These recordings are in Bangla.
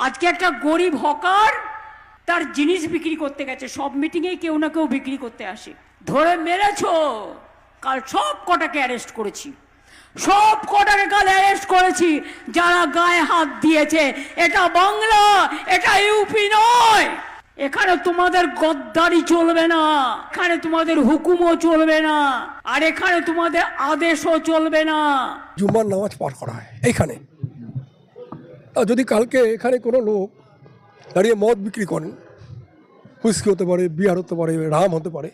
আজকে একটা গরিব হকার তার জিনিস বিক্রি করতে গেছে। সব মিটিংয়ে কেউ না কেউ বিক্রি করতে আসে। ধরে মেরেছ। কাল সব কটাকে অ্যারেস্ট করেছি। সব কটাকে কাল অ্যারেস্ট করেছি। যারা গায়ে হাত দিয়েছে, এটা বাংলা, এটা ইউপি নয়। এখানে তোমাদের গদ্দারি চলবে না। এখানে তোমাদের হুকুমও চলবে না। আর এখানে তোমাদের আদেশও চলবে না। জুম্মার নামাজ পাঠ করা হয়। এইখানে। তা যদি কালকে এখানে কোনো লোক দাঁড়িয়ে মদ বিক্রি করেন হুইস্কি হতে পারে, বিয়ার হতে পারে, রাম হতে পারে,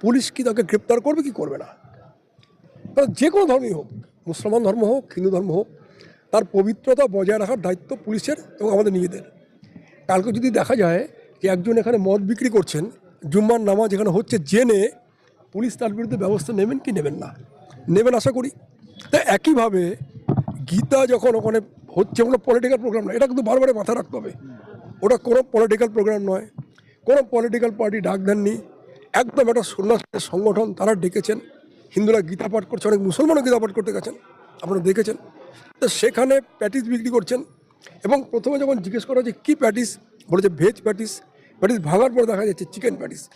পুলিশ কি তাকে গ্রেপ্তার করবে, কি করবে না? যে কোনো ধর্মই হোক, মুসলমান ধর্ম হোক, হিন্দু ধর্ম হোক, তার পবিত্রতা বজায় রাখার দায়িত্ব পুলিশের এবং আমাদের নিজেদের। কালকে যদি দেখা যায় যে একজন এখানে মদ বিক্রি করছেন, জুম্মার নামাজ এখানে হচ্ছে জেনে পুলিশ তার বিরুদ্ধে ব্যবস্থা নেবেন কি নেবেন না? নেবেন আশা করি। তা একইভাবে গীতা যখন ওখানে হচ্ছে কোনো পলিটিক্যাল প্রোগ্রাম নয়। এটা কিন্তু বারবারে মাথায় রাখতে হবে। ওটা কোনো পলিটিক্যাল প্রোগ্রাম নয়। কোনো পলিটিক্যাল পার্টি ডাক দেননি। একদম একটা সন্ন্যাসের সংগঠন, তারা ডেকেছেন। হিন্দুরা গীতা পাঠ করছে, অনেক মুসলমানও গীতা পাঠ করতে গেছেন। আপনারা দেখেছেন। তো সেখানে প্যাটিস বিক্রি করছেন এবং প্রথমে যখন জিজ্ঞেস করা যে কী প্যাটিস? বলেছে, ভেজ প্যাটিস। প্যাটিস ভাঙার পর দেখা যাচ্ছে, চিকেন প্যাটিস।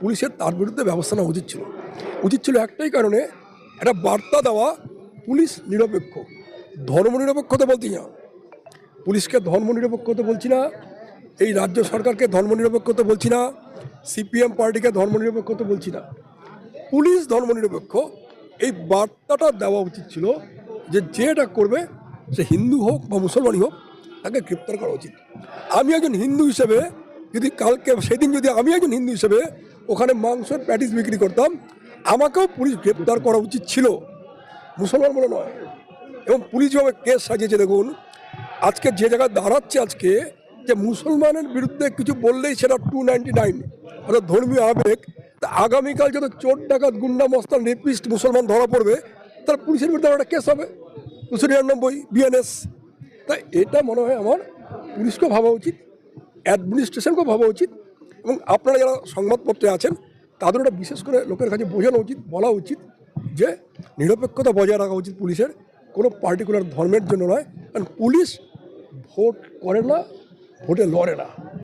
পুলিশের তার বিরুদ্ধে ব্যবস্থা নেওয়া উচিত ছিল। উচিত ছিল একটাই কারণে, একটা বার্তা দেওয়া পুলিশ নিরপেক্ষ। ধর্ম নিরপেক্ষতা বলতে না পুলিশকে ধর্ম নিরপেক্ষতা বলছি না, এই রাজ্য সরকারকে ধর্ম নিরপেক্ষতা বলছি না, সিপিএম পার্টিকে ধর্ম নিরপেক্ষতা বলছি না। পুলিশ ধর্মনিরপেক্ষ, এই বার্তাটা দেওয়া উচিত ছিল যে যেটা করবে, সে হিন্দু হোক বা মুসলমানই হোক, তাকে গ্রেপ্তার করা উচিত। আমি একজন হিন্দু হিসেবে যদি কালকে, সেদিন যদি আমি একজন হিন্দু হিসেবে ওখানে মাংসের প্যাটিস বিক্রি করতাম, আমাকেও পুলিশ গ্রেপ্তার করা উচিত ছিল। মুসলমান বলে নয়। এবং পুলিশ যেভাবে কেস সাজিয়েছে, দেখুন। আজকে যে জায়গায় দাঁড়াচ্ছে আজকে, যে মুসলমানের বিরুদ্ধে কিছু বললেই সেটা টু নাইনটি নাইন অর্থাৎ ধর্মীয় আবেগ। তা আগামীকাল যত চোর ডাকাত, গুন্ডা, মস্তান রেপিস্ট মুসলমান ধরা পড়বে, তার পুলিশের বিরুদ্ধে একটা কেস হবে। দুশো নিরানব্বই বিএনএস তাই এটা মনে হয় আমার পুলিশকেও ভাবা উচিত অ্যাডমিনিস্ট্রেশনকেও ভাবা উচিত, এবং আপনারা যারা সংবাদপত্রে আছেন, তাদের বিশেষ করে লোকের কাছে বোঝানো উচিত, বলা উচিত যে নিরপেক্ষতা বজায় রাখা উচিত পুলিশের। কোনো পার্টিকুলার ধর্মের জন্য নয় কারণ পুলিশ ভোট করে না ভোটে লড়ে না।